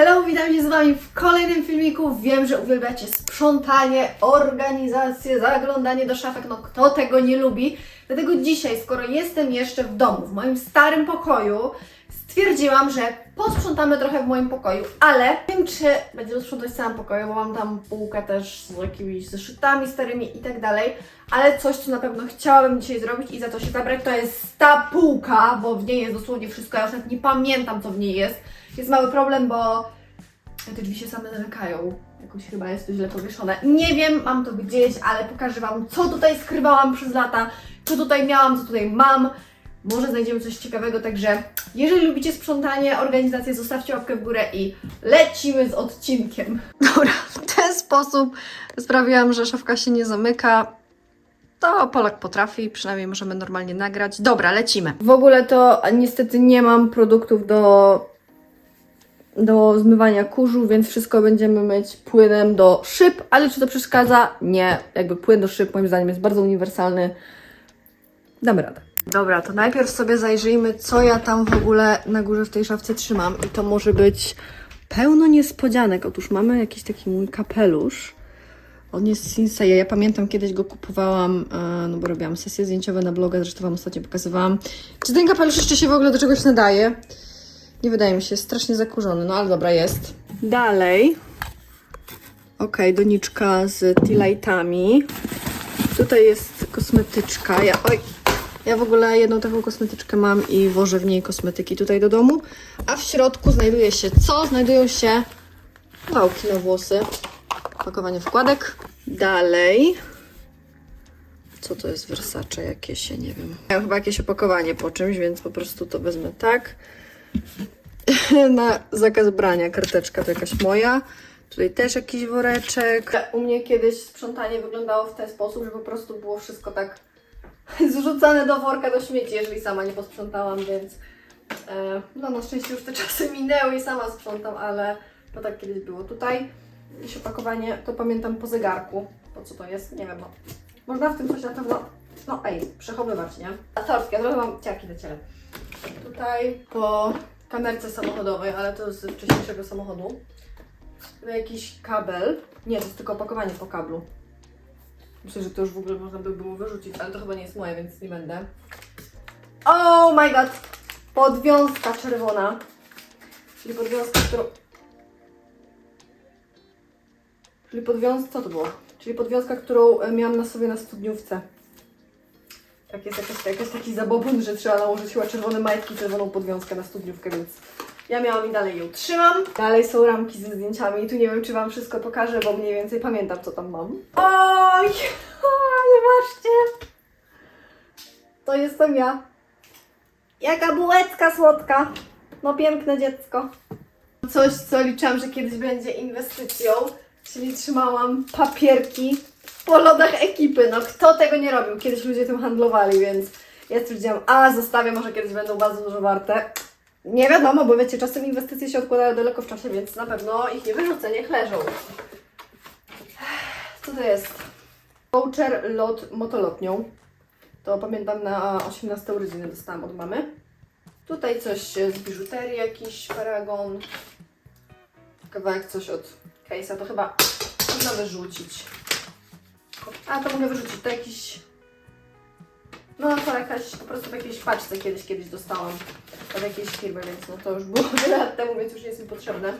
Hello, witam się z Wami w kolejnym filmiku. Wiem, że uwielbiacie sprzątanie, organizację, zaglądanie do szafek. No kto tego nie lubi? Dlatego dzisiaj, skoro jestem jeszcze w domu, w moim starym pokoju, stwierdziłam, że posprzątamy trochę w moim pokoju, ale nie wiem, czy będziemy sprzątać w całym pokoju, bo mam tam półkę też z jakimiś zeszytami starymi i tak dalej, ale coś, co na pewno chciałabym dzisiaj zrobić i za to się zabrać, to jest ta półka, bo w niej jest dosłownie wszystko, ja już nawet nie pamiętam, co w niej jest. Jest mały problem, bo te drzwi się same zamykają. Jakoś chyba jest to źle powieszone. Nie wiem, mam to gdzieś, ale pokażę Wam, co tutaj skrywałam przez lata, co tutaj miałam, co tutaj mam. Może znajdziemy coś ciekawego, także jeżeli lubicie sprzątanie, organizację, zostawcie łapkę w górę i lecimy z odcinkiem. Dobra, w ten sposób sprawiłam, że szafka się nie zamyka. To Polak potrafi, przynajmniej możemy normalnie nagrać. Dobra, lecimy. W ogóle to niestety nie mam produktów do do zmywania kurzu, więc wszystko będziemy myć płynem do szyb, ale czy to przeszkadza? Nie. Jakby płyn do szyb moim zdaniem jest bardzo uniwersalny. Damy radę. Dobra, to najpierw sobie zajrzyjmy, co ja tam w ogóle na górze w tej szafce trzymam. I to może być pełno niespodzianek. Otóż mamy jakiś taki mój kapelusz. On jest Sinseya. Ja pamiętam, kiedyś go kupowałam, e, no bo robiłam sesje zdjęciowe na bloga, zresztą Wam ostatnio pokazywałam. Czy ten kapelusz jeszcze się w ogóle do czegoś nadaje? Nie wydaje mi się, jest strasznie zakurzony, no ale dobra, jest. Dalej. Ok, doniczka z T-lightami. Tutaj jest kosmetyczka. Ja, oj, ja w ogóle jedną taką kosmetyczkę mam i wożę w niej kosmetyki tutaj do domu. A w środku znajduje się co? Znajdują się wałki na włosy. Pakowanie wkładek. Dalej. Co to jest Versace jakieś? Ja nie wiem. Miałem chyba jakieś opakowanie po czymś, więc po prostu to wezmę tak. Na zakaz brania karteczka to jakaś moja. Tutaj też jakiś woreczek. U mnie kiedyś sprzątanie wyglądało w ten sposób, że po prostu było wszystko tak zrzucane do worka do śmieci, jeżeli sama nie posprzątałam, więc e, no na szczęście już te czasy minęły i sama sprzątam, ale to tak kiedyś było. Tutaj jakieś opakowanie, to pamiętam po zegarku. Po co to jest? Nie wiem, no. Można w tym coś na pewno, no ej, przechowywać, nie? Autorskie, ja trochę mam ciaki do ciele. Tutaj po kamerce samochodowej, ale to z wcześniejszego samochodu. Jakiś kabel. Nie, to jest tylko opakowanie po kablu. Myślę, że to już w ogóle można by było wyrzucić, ale to chyba nie jest moje, więc nie będę. Oh my god! Podwiązka czerwona. Czyli podwiązka, którą... Czyli podwiązka... Co to było? Czyli podwiązka, którą e, miałam na sobie na studniówce. Tak jest jakaś, jakaś taki zabobon, że trzeba nałożyć chyba czerwone majtki, czerwoną podwiązkę na studniówkę, więc ja miałam i dalej ją trzymam. Dalej są ramki ze zdjęciami i tu nie wiem, czy Wam wszystko pokażę, bo mniej więcej pamiętam, co tam mam. Oj! Zobaczcie! To jestem ja. Jaka bułeczka słodka! No piękne dziecko. Coś, co liczyłam, że kiedyś będzie inwestycją, czyli trzymałam papierki po lodach ekipy. No kto tego nie robił? Kiedyś ludzie tym handlowali, więc ja stwierdziłam, a zostawię, może kiedyś będą bardzo dużo warte. Nie wiadomo, bo wiecie, czasem inwestycje się odkładają daleko w czasie, więc na pewno ich nie wyrzucę, niech leżą. Co to jest? Voucher lot motolotnią. To pamiętam na 18 urodziny dostałam od mamy. Tutaj coś z biżuterii, jakiś paragon. Kawałek coś od case'a, to chyba można wyrzucić. A, to mogę wyrzucić, to jakiś... No to jakaś, po prostu w jakiejś paczce kiedyś, kiedyś dostałam od jakiejś firmy, więc no to już było wiele lat temu, więc już nie jest mi potrzebne.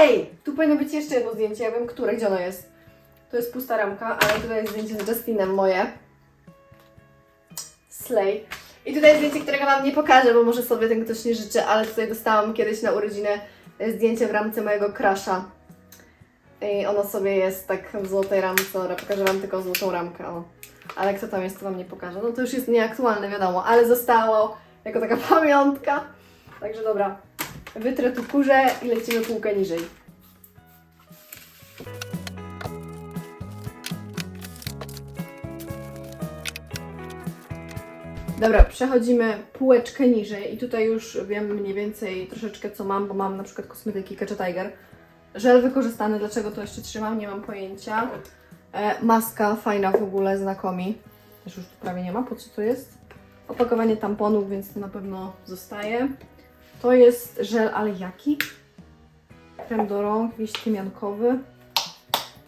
Ej, tu powinno być jeszcze jedno zdjęcie, ja wiem które, gdzie ono jest. To jest pusta ramka, ale tutaj jest zdjęcie z Justinem moje. Slay. I tutaj zdjęcie, którego Wam nie pokażę, bo może sobie ten ktoś nie życzy, ale tutaj dostałam kiedyś na urodziny zdjęcie w ramce mojego crusha. I ono sobie jest tak w złotej ramce, dobra, pokażę Wam tylko złotą ramkę, o. Ale kto tam jest, to Wam nie pokażę. No to już jest nieaktualne, wiadomo, ale zostało jako taka pamiątka. Także dobra, wytrę tu kurze i lecimy półkę niżej. Dobra, przechodzimy półeczkę niżej i tutaj już wiem mniej więcej troszeczkę co mam, bo mam na przykład kosmetyki Kacha Tiger. Żel wykorzystany, dlaczego to jeszcze trzymam, nie mam pojęcia. E, maska fajna w ogóle, znakomi. Też już tu prawie nie ma, po co to jest? opakowanie tamponów, więc to na pewno zostaje. To jest żel, ale jaki? Krem do rąk, jakiś tymiankowy.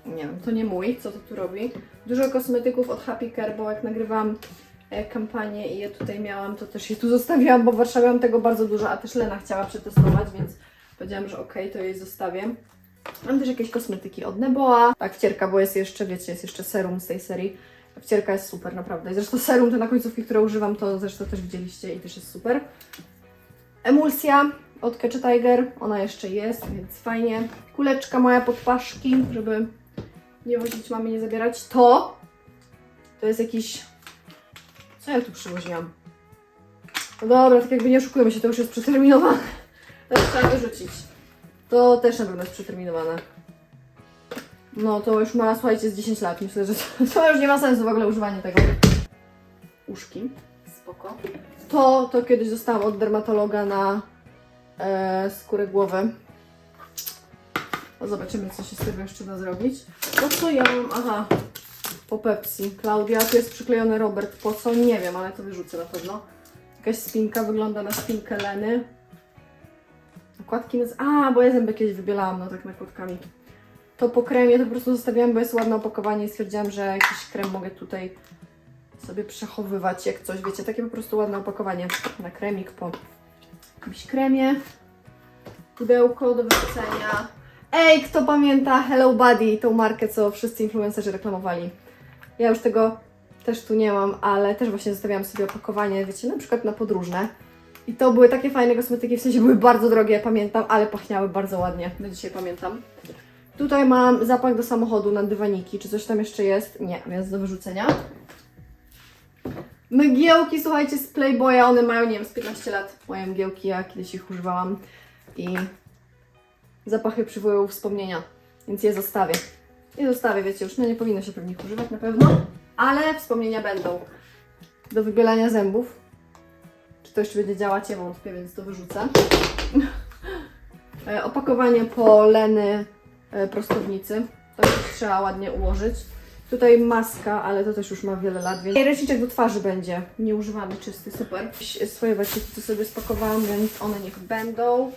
Nie wiem, to nie mój, co to tu robi. Dużo kosmetyków od Happy Care, bo jak nagrywam e, kampanię i je tutaj miałam, to też je tu zostawiłam, bo w Warszawie mam tego bardzo dużo, a też Lena chciała przetestować, więc powiedziałam, że okej, to jej zostawię. Mam też jakieś kosmetyki od Neboa. Tak, wcierka, bo jest jeszcze, wiecie, jest jeszcze serum z tej serii. Wcierka jest super, naprawdę. I zresztą serum, te na końcówki, które używam, to zresztą też widzieliście i też jest super. Emulsja od Catch Tiger, ona jeszcze jest, więc fajnie. Kuleczka moja pod paszki, żeby nie wozić mamy, nie zabierać. To, to jest jakiś... Co ja tu przywoziłam? No dobra, tak jakby nie oszukujemy się, to już jest przeterminowane. To trzeba wyrzucić. To też na pewno jest przeterminowane. No to już ma, słuchajcie, z 10 lat. Myślę, że to, to już nie ma sensu w ogóle używanie tego. Uszki. Spoko. To, to kiedyś dostałam od dermatologa na e, skórę głowy. No zobaczymy, co się z tego jeszcze da zrobić. To co ja mam? Aha. Po Pepsi. Klaudia, tu jest przyklejony Robert. Po co? Nie wiem, ale to wyrzucę na pewno. Jakaś spinka, wygląda na spinkę Leny. Nakładki na... A, bo ja zęby kiedyś wybielałam, no tak nakładkami. To po kremie to po prostu zostawiłam, bo jest ładne opakowanie i stwierdziłam, że jakiś krem mogę tutaj sobie przechowywać jak coś, wiecie, takie po prostu ładne opakowanie na kremik po jakimś kremie. Pudełko do wyrzucenia. Ej, kto pamięta Hello Buddy, tą markę, co wszyscy influencerzy reklamowali. Ja już tego też tu nie mam, ale też właśnie zostawiałam sobie opakowanie, wiecie, na przykład na podróżne. I to były takie fajne kosmetyki, w sensie były bardzo drogie, pamiętam, ale pachniały bardzo ładnie. Do dzisiaj pamiętam. Tutaj mam zapach do samochodu na dywaniki. Czy coś tam jeszcze jest? Nie, więc do wyrzucenia. Mgiełki, słuchajcie, z Playboya, one mają, nie wiem, z 15 lat. Moje mgiełki, ja kiedyś ich używałam i zapachy przywołują wspomnienia, więc je zostawię. Je zostawię, wiecie, już no nie powinno się pewnie ich używać na pewno, ale wspomnienia będą. Do wybielania zębów. To jeszcze będzie działać? Ja wątpię, więc to wyrzucę. E, Opakowanie po Leny e, prostownicy. To trzeba ładnie ułożyć. Tutaj maska, ale to też już ma wiele lat, więc ręczniczek do twarzy będzie nieużywany, czysty, super. Swoje waciki tu sobie spakowałam, więc one niech będą.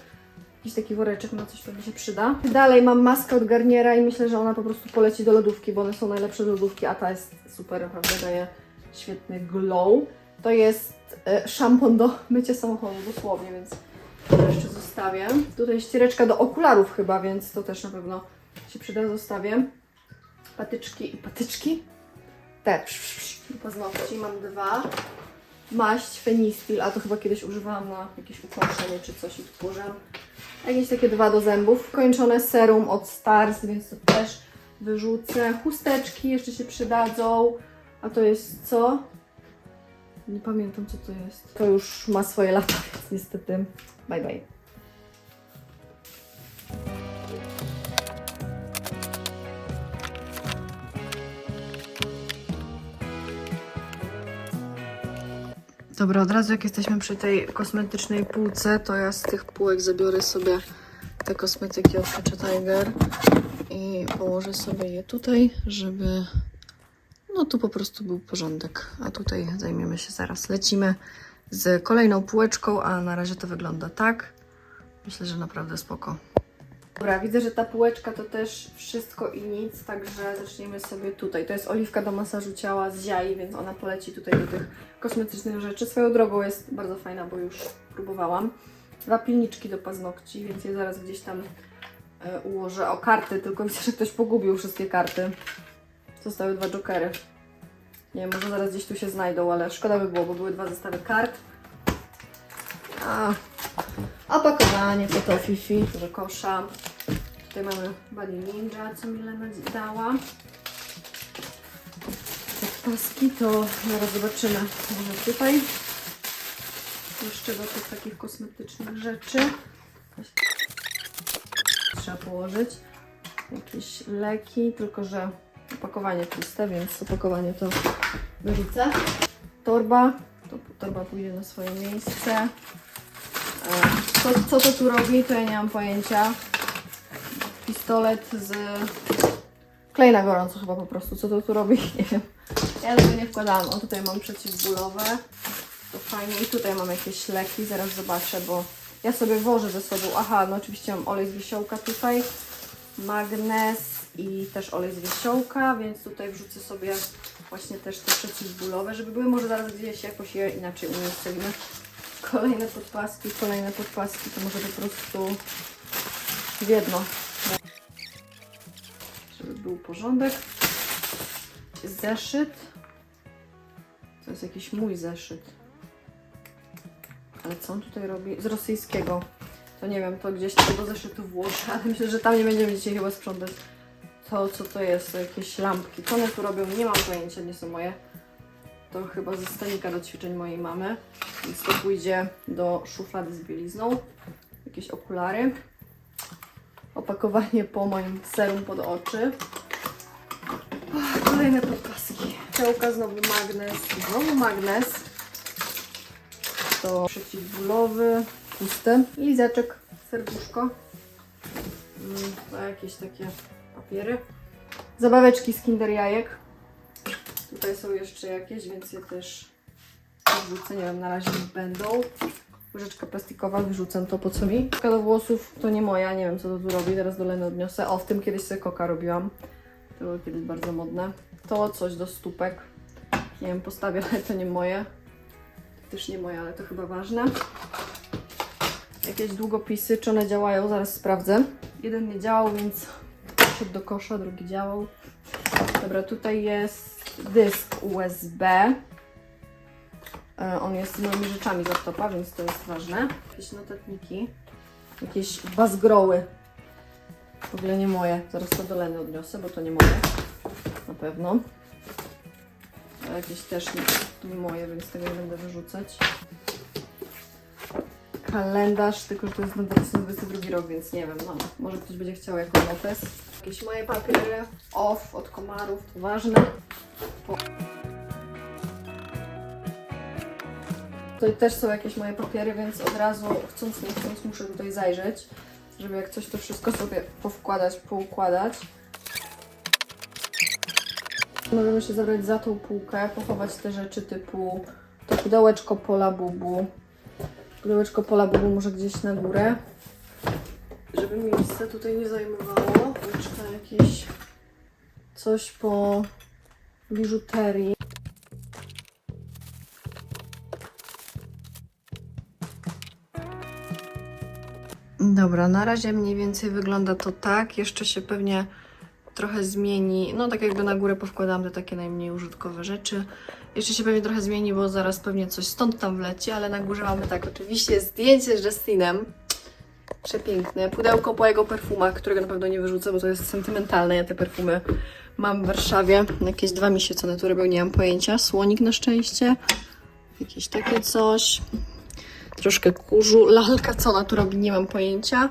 Jakiś taki woreczek na coś pewnie się przyda. Dalej mam maskę od Garniera i myślę, że ona po prostu poleci do lodówki, bo one są najlepsze do lodówki, a ta jest super, naprawdę daje świetny glow. To jest e, szampon do mycia samochodu, dosłownie, więc to jeszcze zostawię. Tutaj ściereczka do okularów chyba, więc to też na pewno się przyda, zostawię. Patyczki i patyczki. Te do paznokci mam dwa. Maść Fenistil, a to chyba kiedyś używałam na jakieś ukąszenie czy coś i tu położyłam. Jakieś takie dwa do zębów. Kończone serum od Stars, więc to też wyrzucę. Chusteczki jeszcze się przydadzą. A to jest co? Nie pamiętam co to jest. To już ma swoje lata, więc niestety bye bye. Dobra, od razu jak jesteśmy przy tej kosmetycznej półce, to ja z tych półek zabiorę sobie te kosmetyki od Catch Tiger i położę sobie je tutaj, żeby no tu po prostu był porządek. A tutaj zajmiemy się zaraz. Lecimy z kolejną półeczką, a na razie to wygląda tak. Myślę, że naprawdę spoko. Dobra, widzę, że ta półeczka to też wszystko i nic, także zaczniemy sobie tutaj. To jest oliwka do masażu ciała z ziai, więc ona poleci tutaj do tych kosmetycznych rzeczy. Swoją drogą jest bardzo fajna, bo już próbowałam. Dwa pilniczki do paznokci, więc je zaraz gdzieś tam e, ułożę. O, karty, tylko widzę, że ktoś pogubił wszystkie karty. Zostały dwa jokery. Nie wiem, może zaraz gdzieś tu się znajdą, ale szkoda by było, bo były dwa zestawy kart. A, opakowanie to to Fifi, do kosza. Tutaj mamy Bali Ninja, co mi Lena dała. Te paski to zaraz zobaczymy. Może tutaj. Jeszcze do tych takich kosmetycznych rzeczy. Trzeba położyć. Jakieś leki, tylko że opakowanie puste, więc opakowanie to wyrzucę. Torba. To torba pójdzie na swoje miejsce. E, Co, co to tu robi, to ja nie mam pojęcia. Pistolet z klej na gorąco chyba po prostu. Co to tu robi, nie wiem. Ja tego nie wkładałam. O, tutaj mam przeciwbólowe. To fajnie. I tutaj mam jakieś leki, zaraz zobaczę, bo ja sobie wożę ze sobą. Aha, no oczywiście mam olej z wiesiołka tutaj, magnes i też olej z wiesiołka, więc tutaj wrzucę sobie właśnie też te przeciwbólowe, żeby były może zaraz gdzieś jakoś je inaczej umiejscowimy. Kolejne podpaski, kolejne podpaski, to może po prostu w jedno. Żeby był porządek. Zeszyt. To jest jakiś mój zeszyt. Ale co on tutaj robi? Z rosyjskiego. To nie wiem, to gdzieś tego zeszytu włożę, ale myślę, że tam nie będziemy dzisiaj chyba sprzątać. To co to jest? Jakieś lampki. Co one tu robią? Nie mam pojęcia, nie są moje. To chyba ze stanika do ćwiczeń mojej mamy. Więc to pójdzie do szuflady z bielizną. Jakieś okulary. Opakowanie po moim serum pod oczy. Kolejne podpaski. Pełka, znowu magnes. Znowu magnes. To przeciwbólowy, pusty. Lizeczek, serduszko. Mm, To jakieś takie papiery. Zabaweczki z Kinder Jajek. Tutaj są jeszcze jakieś, więc je też wrzucę. Nie wiem, na razie będą. Łyżeczka plastikowa, wyrzucam to po co mi. Łyżeczka do włosów to nie moja, nie wiem co to tu robi, teraz do Leny odniosę. O, w tym kiedyś sobie koka robiłam. To było kiedyś bardzo modne. To coś do stópek. Nie wiem, postawię, ale to nie moje. Też nie moje, ale to chyba ważne. Jakieś długopisy, czy one działają? Zaraz sprawdzę. Jeden nie działał, więc poszedł do kosza, drugi działał. Dobra, tutaj jest dysk USB. E, On jest z moimi rzeczami z laptopa, więc to jest ważne. Jakieś notatniki. Jakieś bazgroły. W ogóle nie moje. Zaraz to do Leny odniosę, bo to nie moje. Na pewno. A jakieś też nie, nie moje, więc tego nie będę wyrzucać. Kalendarz, tylko że to jest na 2022 rok, więc nie wiem, no, może ktoś będzie chciał jako notes. Jakieś moje papiery, off od komarów, to ważne. Tutaj też są jakieś moje papiery, więc od razu chcąc nie chcąc muszę tutaj zajrzeć, żeby jak coś to wszystko sobie powkładać, poukładać. Możemy się zabrać za tą półkę, pochować te rzeczy typu to pudełeczko pola bubu. Pudełeczko pola bubu może gdzieś na górę, żeby miejsce tutaj nie zajmowało. Jakieś coś po biżuterii. Dobra, na razie mniej więcej wygląda to tak. Jeszcze się pewnie trochę zmieni. No tak jakby na górę powkładałam te takie najmniej użytkowe rzeczy. Jeszcze się pewnie trochę zmieni, bo zaraz pewnie coś stąd tam wleci, ale na górze mamy tak oczywiście zdjęcie z Justinem. Przepiękne. Pudełko po jego perfumach, którego na pewno nie wyrzucę, bo to jest sentymentalne. Ja te perfumy mam w Warszawie. Jakieś dwa miesiące na które robią, nie mam pojęcia. Słonik na szczęście. Jakieś takie coś. Troszkę kurzu. Lalka, co ona tu robi, nie mam pojęcia.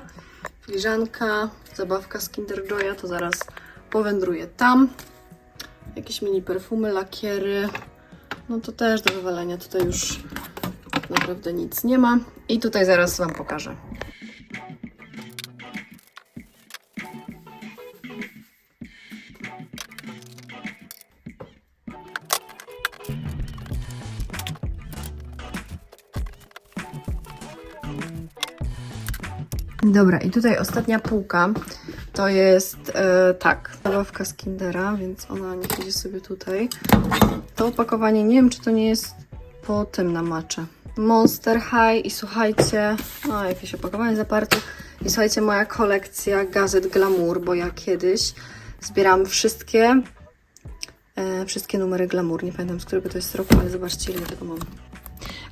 Filiżanka, zabawka z Kinder Joya, to zaraz powędruję tam. Jakieś mini perfumy, lakiery. No to też do wywalenia. Tutaj już naprawdę nic nie ma. I tutaj zaraz Wam pokażę. Dobra, i tutaj ostatnia półka to jest e, tak, zabawka z Kindera, więc ona niech idzie sobie tutaj. To opakowanie, nie wiem czy to nie jest po tym na macze. Monster High i słuchajcie, no jakieś opakowanie zaparte. I słuchajcie, moja kolekcja gazet Glamour, bo ja kiedyś zbieram wszystkie, e, wszystkie numery Glamour. Nie pamiętam z którego to jest roku, ale zobaczcie ile tego mam.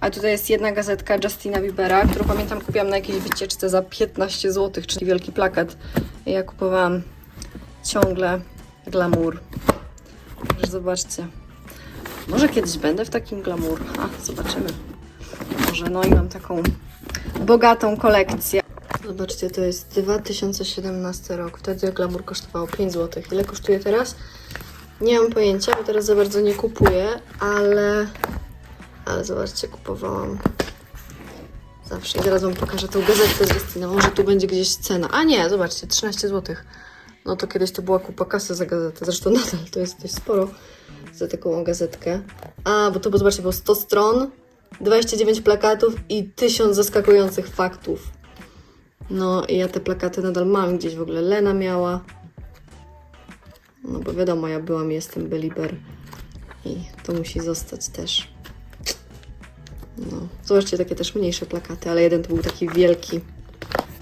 A tutaj jest jedna gazetka Justina Biebera, którą pamiętam kupiłam na jakiejś wycieczce za 15 zł, czyli wielki plakat. Ja kupowałam ciągle glamour. Także zobaczcie. Może kiedyś będę w takim glamour. A, zobaczymy. Może, no i mam taką bogatą kolekcję. Zobaczcie, to jest 2017 rok. Wtedy glamour kosztowało 5 zł. Ile kosztuje teraz? Nie mam pojęcia, bo teraz za bardzo nie kupuję, ale ale zobaczcie, kupowałam zawsze. I zaraz Wam pokażę tą gazetkę z Justyną. Może tu będzie gdzieś cena. A nie, zobaczcie, 13 zł. No to kiedyś to była kupa kasy za gazetę. Zresztą nadal to jest dość sporo za taką gazetkę. A, bo to, bo zobaczcie, było 100 stron 29 plakatów i 1000 zaskakujących faktów. No i ja te plakaty nadal mam gdzieś w ogóle. Lena miała. No bo wiadomo, ja byłam, jestem Beliber. I to musi zostać też. No, zobaczcie, takie też mniejsze plakaty, ale jeden to był taki wielki.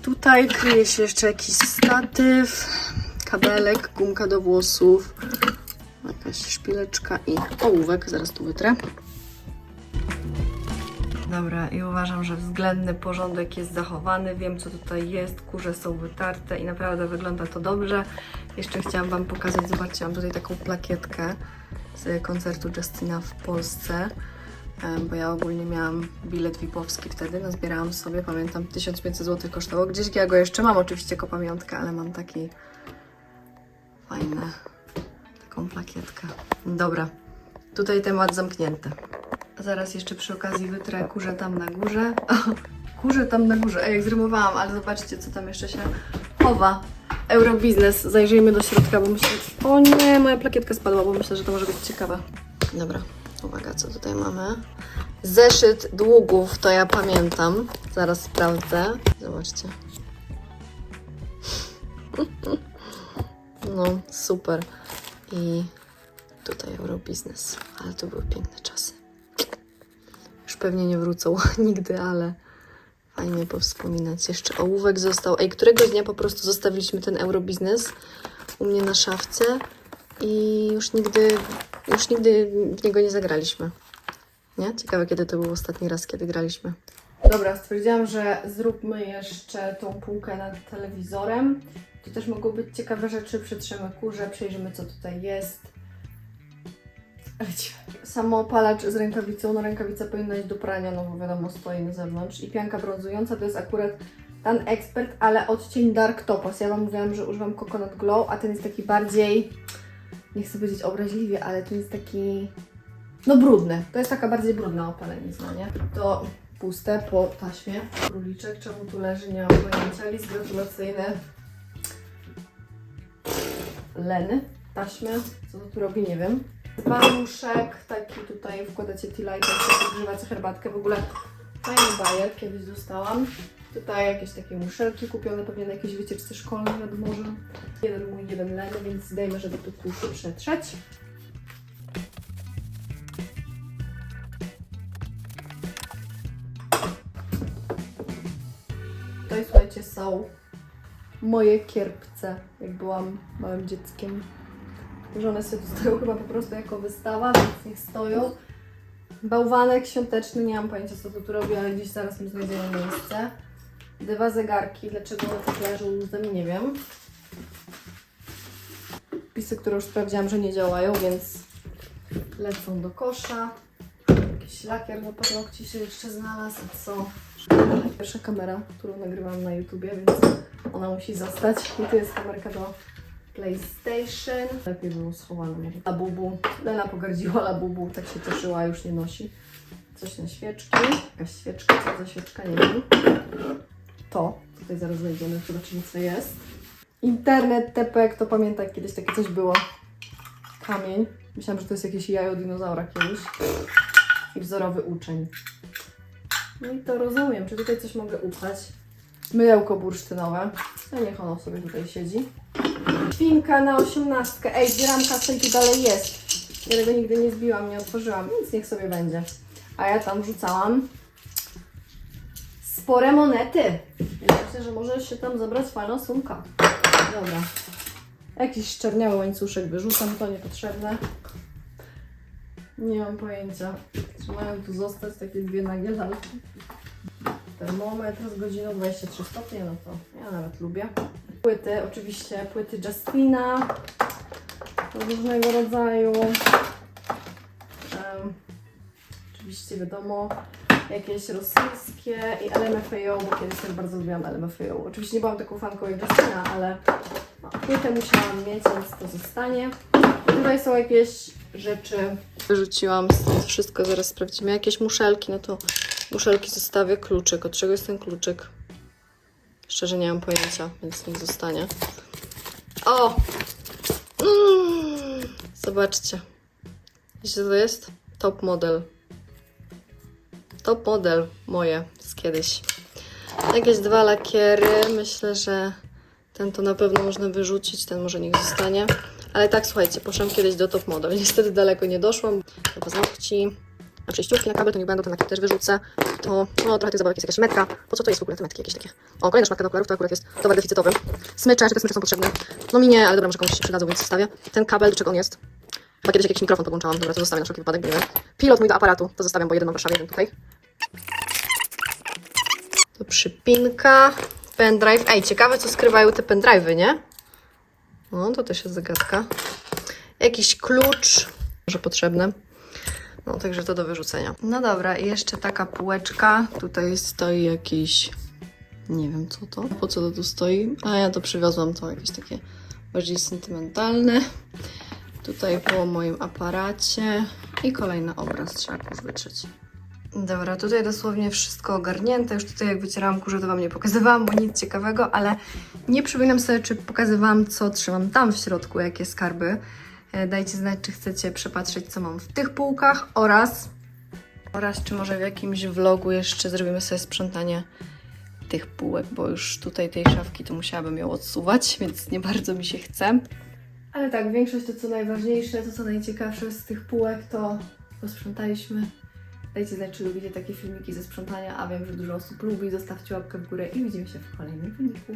Tutaj kryje się jeszcze jakiś statyw, kabelek, gumka do włosów, jakaś szpileczka i ołówek. Zaraz tu wytrę. Dobra, i uważam, że względny porządek jest zachowany. Wiem, co tutaj jest. Kurze są wytarte i naprawdę wygląda to dobrze. Jeszcze chciałam Wam pokazać, zobaczcie, mam tutaj taką plakietkę z koncertu Justina w Polsce. Bo ja ogólnie miałam bilet VIP-owski wtedy, nazbierałam sobie, pamiętam 1500 zł kosztowało. Gdzieś ja go jeszcze mam oczywiście jako pamiątkę, ale mam taki fajny, taką plakietkę. Dobra, tutaj temat zamknięty. Zaraz jeszcze przy okazji wytrę kurze tam na górze. kurze tam na górze. Jak zrymowałam, ale zobaczcie, co tam jeszcze się chowa. Eurobiznes. Zajrzyjmy do środka, bo myślę... O nie, moja plakietka spadła, bo myślę, że to może być ciekawe. Dobra, uwaga, co tutaj mamy? Zeszyt długów, to ja pamiętam. Zaraz sprawdzę. Zobaczcie. No, super. I tutaj Eurobiznes. Ale to były piękne czasy. Już pewnie nie wrócą nigdy, ale fajnie powspominać. Jeszcze ołówek został. Ej, któregoś dnia po prostu zostawiliśmy ten Eurobiznes u mnie na szafce i już nigdy, już nigdy w niego nie zagraliśmy. Nie? Ciekawe, kiedy to był ostatni raz, kiedy graliśmy. Dobra, stwierdziłam, że zróbmy jeszcze tą półkę nad telewizorem. Tu też mogą być ciekawe rzeczy. Przetrzemy kurze, przejrzymy, co tutaj jest. Lecimy. Samoopalacz z rękawicą. No rękawica powinna iść do prania, no bo wiadomo, stoi na zewnątrz. I pianka brązująca to jest akurat ten ekspert, ale odcień Dark Topaz. Ja Wam mówiłam, że używam Coconut Glow, a ten jest taki bardziej, nie chcę powiedzieć obraźliwie, ale ten jest taki, no brudny. To jest taka bardziej brudna opalenizna, nie? To puste po taśmie. Króliczek, czemu tu leży, nie mam pojęcia. List gratulacyjny. Leny, taśmy, co to tu robi, nie wiem. Banuszek, taki tutaj wkładacie tea lighter, grzewacie herbatkę, w ogóle fajny bajer, kiedyś dostałam. Tutaj jakieś takie muszelki kupione pewnie na jakiejś wycieczce szkolnej nad morzem. Jeden mój, jeden Leny, więc dajmy, żeby tu kuszy przetrzeć. Tutaj słuchajcie, są moje kierpce, jak byłam małym dzieckiem. Że one sobie tu stoją chyba po prostu jako wystawa, więc niech stoją. Bałwanek świąteczny, nie mam pojęcia co tu robi, ale gdzieś zaraz mi znajdziemy miejsce. Dwa zegarki, dlaczego one tak leżą luzem, nie wiem. Pisy, które już sprawdziłam, że nie działają, więc lecą do kosza. Jakiś lakier do paznokci się jeszcze znalazł, co? Pierwsza kamera, którą nagrywam na YouTubie, więc ona musi zostać. I tu jest kamerka do PlayStation. Lepiej było schowane. może. Labubu. Lena pogardziła Labubu, tak się cieszyła, już nie nosi. Coś na świeczki. Jakaś świeczka, co za świeczka, nie wiem. To. Tutaj zaraz znajdziemy, zobaczymy co jest. Internet, tepek, to pamiętam kiedyś takie coś było. Kamień. Myślałam, że to jest jakieś jajo dinozaura kiedyś. I wzorowy uczeń. No i to rozumiem. Czy tutaj coś mogę upchać? Mydełko bursztynowe. No niech ono sobie tutaj siedzi. Świnka na osiemnastkę. Ej, kasę i tu dalej jest. Ja tego nigdy nie zbiłam, nie otworzyłam, więc niech sobie będzie. A ja tam rzucałam spore monety. Więc myślę, że może się tam zabrać fajna sumka. Dobra. Jakiś szczerniały łańcuszek wyrzucam, to niepotrzebne. Nie mam pojęcia. Czy mają tu zostać takie dwie nagie lalki? Termometr z godziną 23 stopnie, no to ja nawet lubię. Płyty, oczywiście płyty Justina różnego rodzaju. Em, oczywiście wiadomo, jakieś rosyjskie i LMFAO, bo kiedyś też bardzo lubiłam LMFAO. Oczywiście nie byłam taką fanką jak Justina, ale no, płytę musiałam mieć, więc to zostanie. Tutaj są jakieś rzeczy. Wyrzuciłam stąd wszystko, zaraz sprawdzimy. Jakieś muszelki, no to muszelki zostawię. Kluczyk. Od czego jest ten kluczyk? Szczerze nie mam pojęcia, więc niech zostanie. O! Mm, zobaczcie. Wiecie co to jest? Top model. Top model moje z kiedyś. Jakieś dwa lakiery. Myślę, że ten to na pewno można wyrzucić, ten może niech zostanie. Ale tak, słuchajcie, poszłam kiedyś do top model. Niestety daleko nie doszłam. Do paznokci. A przejściówki na kabel to nie będą, ten lakier też wyrzucę. To, no trochę tych zabawek jest jakaś metka. Po co to jest w ogóle te metki jakieś takie? O, kolejna szmatka do okularów, to akurat jest towar deficytowy. Smycze, czy te smycze są potrzebne? No mi nie, ale dobra, może komuś się przydadzą, więc zostawię. Ten kabel, do czego on jest? Chyba kiedyś jakiś mikrofon podłączałam, dobra, to zostawiam na wszelki wypadek, nie wiem. Pilot mój do aparatu, to zostawiam, bo jeden mam w Warszawie, jeden tutaj. To przypinka, pendrive. Ej, ciekawe, co skrywają te pendrive'y, nie? No, to też jest zagadka. Jakiś klucz, może potrzebny. No, także to do wyrzucenia. No dobra, i jeszcze taka półeczka. Tutaj stoi jakiś... Nie wiem, co to. Po co to tu stoi? A ja to przywiozłam, to jakieś takie bardziej sentymentalne. Tutaj po moim aparacie. I kolejny obraz trzeba wytrzeć. Dobra, tutaj dosłownie wszystko ogarnięte. Już tutaj jak wycierałam kurze, to Wam nie pokazywałam, bo nic ciekawego, ale nie przypominam sobie, czy pokazywałam, co trzymam tam w środku, jakie skarby. E, Dajcie znać, czy chcecie przepatrzeć, co mam w tych półkach oraz, oraz czy może w jakimś vlogu jeszcze zrobimy sobie sprzątanie tych półek, bo już tutaj tej szafki to musiałabym ją odsuwać, więc nie bardzo mi się chce. Ale tak, większość to co najważniejsze, to co najciekawsze z tych półek to posprzątaliśmy. Dajcie znać, czy lubicie takie filmiki ze sprzątania, a wiem, że dużo osób lubi. Zostawcie łapkę w górę i widzimy się w kolejnym filmiku.